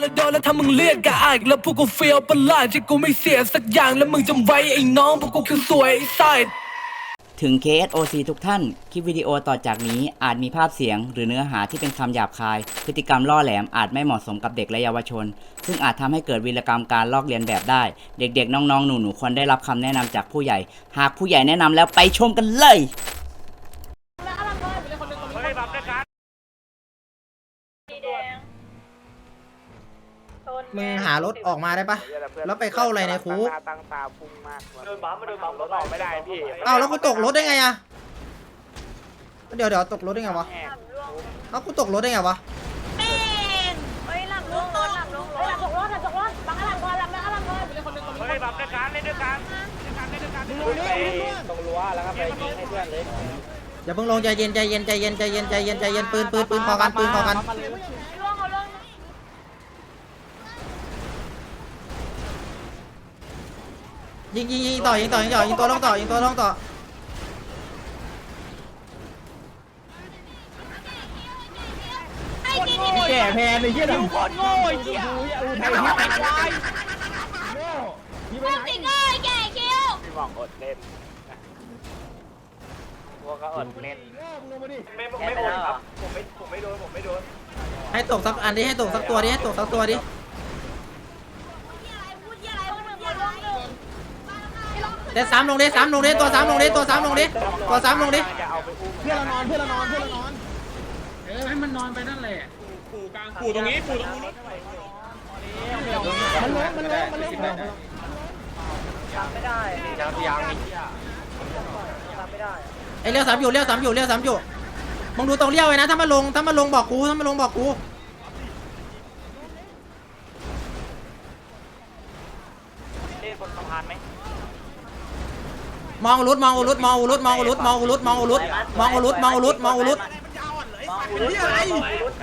แล้วโดนแล้วถ้ามึงเรียกกะอายแล้วพวกกูเฟียวประหลาดที่กูไม่เสียสักอย่างแล้วมึงจำไว้ไอ้น้องพวกกูคือสวยไอ้ไซดถึง KSOC ทุกท่าน คลิปวิดีโอต่อจากนี้อาจมีภาพเสียง หรือเนื้อหาที่เป็นคำหยาบคาย พฤติกรรมล่อแหลมอาจไม่เหมาะสมกับเด็กและเยาวชน ซึ่งอาจทำให้เกิดวีรกรรมการลอกเลียนแบบได้ เด็กๆ น้องๆ หนูๆ ควรได้รับคำแนะนำจากผู้ใหญ่ หากผู้ใหญ่แนะนำแล้วไปชมกันเลย มึงหารถออกมาได้ปะ แล้วไปเข้าอะไรในคุก ตั้งตาพุ่งมากโดนบัมมาโดนบัมรถออกไม่ได้พี่อ้าวแล้วกูตกรถได้ไงอะเดี๋ยวเดี๋ยวตกรถได้ไงวะเอ้ากูตกรถได้ไงวะ เป็นเฮ้ยหลังลงรถหลังลงรถหลังลงรถหลังลงรถบังอลังก่อนหลังอลังก่อนเฮ้ยบัมด้วยกันเล่นด้วยกันเล่นด้วยกันเล่นด้วยกันตรงรั้วแล้วก็ไปยิงให้เพื่อนเลยอย่าเพิ่งลงใจเย็นใจเย็นใจเย็นใจเย็นใจเย็นใจเย็นปืนปืนปืนพอกันปืนพอกันล่วงเอาล่วง ยิงยิงยิงต่อยิงต่อยิงต่อยิงตัวลงต่อยิงตัวลงต่อไอ้นี่นี่แก่แพนไอ้เหี้ยดิวโคตรโง่ไอ้เหี้ยไอ้เหี้ยไอ้ควายพูดจริงเลยแก่คิวพี่บอกอดเล่นพวกก็อดเล่นไม่ไม่อดครับผมไม่ผมไม่โดนผมไม่โดนให้ตกสักอันดิให้ตกสักตัวดิให้ตกสักตัวดิพูดยี่อะไรพูดยี่อะไรล่วงหนึ่ง เด็ดสามลงดิสามลงดิตัวสามลงดิตัวสามลงดิตัวสามลงดิจะเอาไปอุ้มเพื่อนเรานอนเพื่อนเรานอนเพื่อนเรานอนเออให้มันนอนไปนั่นแหละปู่ตรงนี้ปู่ตรงนี้มันล้มมันล้มมันล้มไม่ได้ยังยังไอ้เหี้ยไม่ได้ไอ้เลี้ยวสามอยู่เลี้ยวสามอยู่เลี้ยวสามอยู่มึงดูตรงเลี้ยวไว้นะถ้ามาลงถ้ามาลงบอกกูถ้ามาลงบอกกูเล่นบนสะพานไหม มองอุลุดมองอุลุดมองอุลุดมองอุลุดมองอุลุดมองอุลุดมองอุลุดมองอุลุดมองอุลุด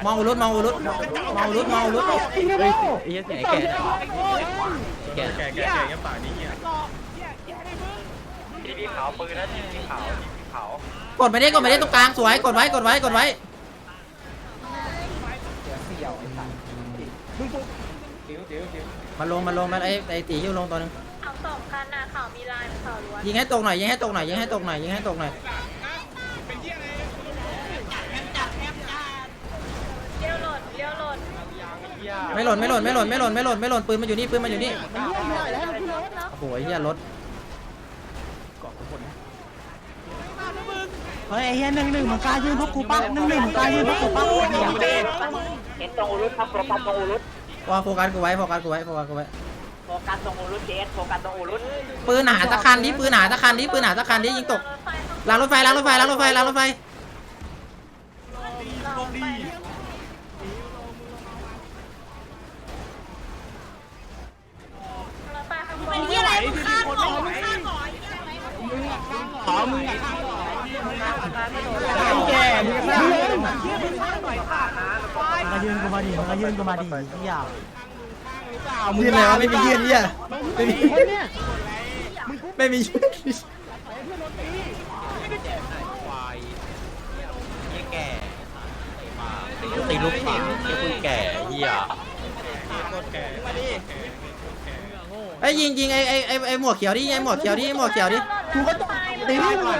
มองอุลุดมองอุลุดมองอุลุดมองอุลุดทีพีขาวปืนนะทีพีขาวทีพีขาวกดไปดิกดไปดิตรงกลางสวยกดไว้กดไว้กดไว้มาลงมาลงมาไอ้ไอ้ตีอยู่ลงตัวนึง สองคันน่ะข่าวมีลายข่าวล้วนยิงให้ตกหน่อยยิงให้ตกหน่อยยิงให้ตกหน่อยยิงให้ตกหน่อยเลี้ยวหล่นเลี้ยวหล่นไม่หล่นไม่หล่นไม่หล่นไม่หล่นไม่หล่นไม่หล่นปืนมันอยู่นี่ปืนมันอยู่นี่โอ้โหไอ้เหี้ยรถเฮ้ยไอ้เฮียหนึ่งหนึ่งมันกล้ายืนพวกกูปั๊บหนึ่งหนึ่งมันกล้ายืนพวกกูปั๊บเห็นตรงอุรุตครับโฟกัสตรงอุรุตว่าโฟกัสกูไว้โฟกัสกูไว้โฟกัสกูไว้ โฟกัสตรงอุรุตเจสโฟกัสตรงอุรุตปืนหาตะคันดิปืนหาตะคันดิปืนหาตะคันดิยิงตกรถไฟข้างล้างรถไฟล้างรถไฟล้างรถไฟล้างรถไฟลงไปรถไฟข้างบนยี่อะไรมึงฆ่าก่อนมึงฆ่าก่อนขอมึงอะแก่มึงมายืนกูมาดิมายืนกูมาดิเฮีย ยืนเลยวะไม่มียืนเหี้ยไม่มีไม่มีตีลูกหมาไอ้คุณแก่เหี้ยไอ้ยยิงยิงไอ้ไอ้ไอ้ไอ้หมวกเขียวดิไอ้หมวกเขียวดิไอ้หมวกเขียวดิกูก็ต้องตีก่อน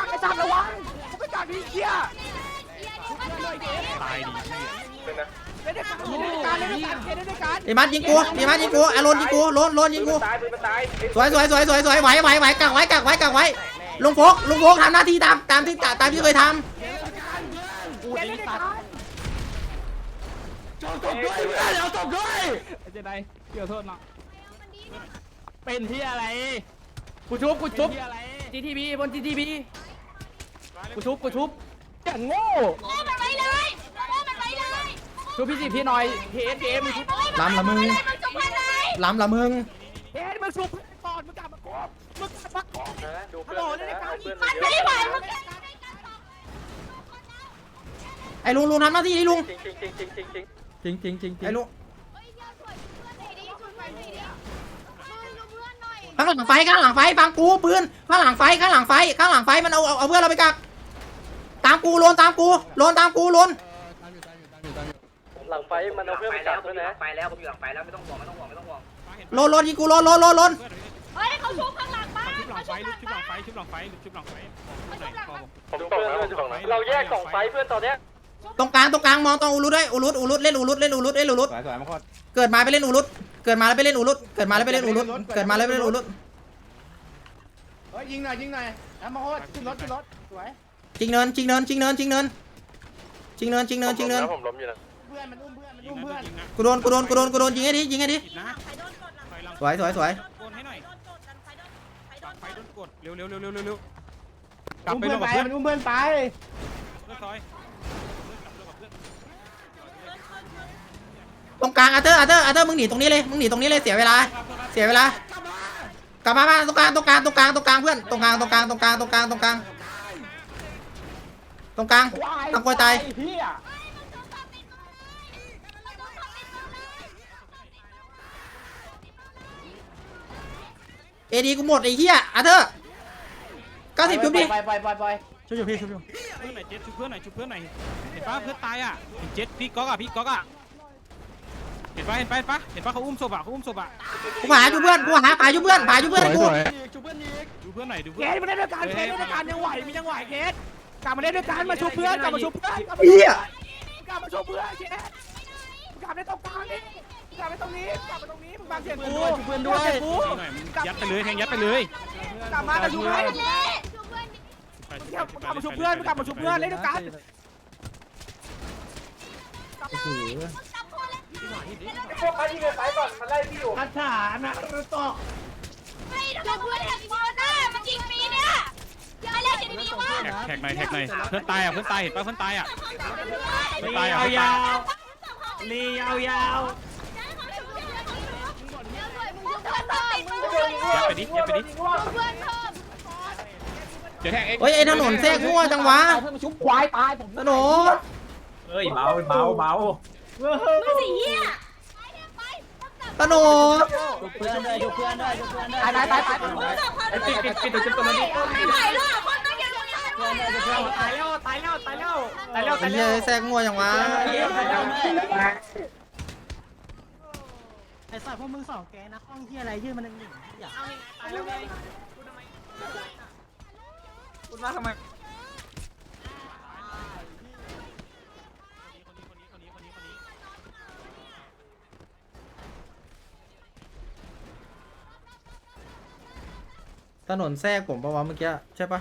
ไอ้มัดยิงกูไอ้มัดยิงกูไอ้โลนยิงกูโลนโลนยิงกู ตายปืนมันตายสวยสวยสวยสวยสวยไหวไหวไหวกักไว้กักไว้กักไว้ลุงโฟกลุงโฟกทำหน้าที่ตามตามที่ตามที่เคยทตบด้วยเพื่อนเอาตบด้วยเจไดเกี่ยวโทษนะเป็นที่อะไรกูชุบกูชุบที่อะไร GTB บน GTB กูชุบกูชุบอย่างโง่โอ้มันไว้เลยโอ้มันไว้เลยโอ้ช่วยพี่สิพี่หน่อยเฮดเฮดมึงชุบล้ำละมึงมันจะพันไหนล้ำละมึงเฮดมึงชุบก่อนมึงกลับมาโกบมึงกลับมาโกบดูฮัเพื่ลอโหลนเล่นในการเพื่อนมันไม่ไหวมันไอ้ลุงลุงทำหน้าที่นี่ลุงจริงจริงจริงจริงจริงจริงจริงจริงจริงจริงไอ้ลุงเฮ้ยเดี๋ยวช่วยเพื่อนหน่อยดิช่วยเพื่อนหน่อยดิช่วยดูเพื่อนหน่อยข้างหลังไฟข้างหลังไฟฟังกูปืนข้างหลังไฟข้างหลังไฟข้างหลังไฟมันเอาเอาเอาเพื่อนเราไปกัก ตามกูโลนตามกูโลนตามกูโลนหลังไฟมันเอาเพื่อนไปจับด้วยนะไปแล้วผมอยู่หลังไปแล้วไม่ต้องห่วงไม่ต้องห่วงไม่ต้องห่วงโลนโลนยิงกูโลนโลนโลนโลนเฮ้ยเขาชุบข้างหลังบ้านชุบหลังไฟเขาลุกชุชุบบหหลัลังงบ้าไฟนชุบหลังไฟชุบหลังไฟขอผมผมดูเพื่อนเพื่อนฝั่งไหนเราแยกสองไฟเพื่อนตอนเนี้ยตรงกลางตรงกลางมองตรงอูรุดด้วยอูรุดอูรุดเล่นอูรุดเล่นอูรุดเล่นอูรุดเกิดมาไปเล่นอูรุดเกิดมาแล้วไปเล่นอูรุดเกิดมาแล้วไปเล่นอูรุดเกิดมาแล้วไปเล่นอูรุดเฮ้ยยิงหน่อยยิงหน่อยน้ำมาโคตรขึ้นรถขึ้นรถสวย จริงเนินจริงเนินจริงเนินจริงเนินจริงเนินจริงเนินจริงเนินผมล้มอยู่นะเพื่อนมันอุ้มเพื่อนมันอุ้มเพื่อนกูโดนกูโดนกูโดนกูโดนยิงให้ดิยิงให้ดินะใครโดนกดหลังถอยหลังสวยสวยสวยโกนให้หน่อยโดนกดกันใครโดนใครโดนไฟกโดดนกดเร็วเร็วเร็วเร็วเร็วกลับอุ้มไปเพื่ลอนงไปกับเพื่อนมันอุ้มเพื่อนไปเพื่อนซอยตรงกลางอาเธอร์อาเธอร์อาเธอร์มึงหนีตรงนี้เลยมึงหนีตรงนี้เลยเสียเวลา เสียเวลากลับมาบ้านตรงกลางตรงกลางตรงกลางตรงกลางเพื่อนตรงกลางตรงกลางตรงกลางตรงกลางตรงกลาง ตรงกลางตามกวยตายเฮียเอดีกูหมดไอ้เหี้ยอาเธอร์เก้าสิบยุบดิไปไปไปไปช่วยอยู่พี่ช่วยอยู่เพื่อนไหนเจ็ดชุบเพื่อนหน่อยชุบเพื่อนหน่อยเห็นปะเพื่อนตายอะเห็นเจ็ดพี่ก๊อกอะพี่ก๊อกอะเห็นปะเห็นปะเห็นปะเห็นปะเขาอุ้มศพอะเขาอุ้มศพอะกูหาอยู่เพื่อนกูหาหาอยู่เพื่อนหาอยู่เพื่อนให้กูดูเพื่อนหน่อยดูเคเพื่อนสมาเล่นด้วยกันเคสเล่นด้วยกันยังไหวมันยังไหวเคส กลับมาเล่นด้วยกันมาชุบเพื่อนกลับมาชุบเพื่อนกลับมาเหี้ยกลับมาชุบเพื่อนเคสกลับไปตรงกลางนี่กลับไปตรงนี้กลับไปตรงนี้มึงบางเสียงกูชุบเพื่อนด้วยกูหน่อยมึงยัดไปเลยแทงยัดไปเลยกลับมามาชุบเพื่อนเล่ช่วยเพื่อนดิไปกลับมาชุบเพื่อนกลับมาชุบเพื่อนเล่นด้วยกันจับตัวเลยพวกเขาที่ไปก่อนมันไล่พี่อยู่กระถานะตอกไม่ทำเพื่อนอย่างโมน่ามันยิงปีเนี่ยอย่าเล่นอย่างนี้วะ แท็กแท็กหน่อยแท็กหน่อยเพื่อนตายอะเพื่อนตายเห็นปะเพื่อนตายอะลีตายอะยาวๆลียาวยัดไปดิยัดไปดิเพื่อนเพิ่มเดี๋ยวแท็กเอ็กเฮ้ยไอ้ถนนแทรกมั่วจังวะเพื่อนมาชุบควายตายผมถนนเฮ้ยเบาเบาเบาไม่สิเหี้ยถนนเพื่อนด้วยชุบเพื่อนด้วยชุบเพื่อนด้วยตายตายตายตายปิดปิดปิดเดี๋ยวจะตัวนี้ไม่ไหวแล้วอะคน ต้องยังไม่ไหวแล้วตายแล้วตายแล้วตายแล้วตายแล้วไอ้ตายเหี้แล้ยวแทรกมั่วจังวะไอ้สัตว์พวกมึงสองแกนะห้องที่อะไรยื่นมันหนึ่งหนึ่งอย่าตายแล้วไงคุณมาทำไมถนนแทรกผมปะวะเมื่อกี้ใช่ปะ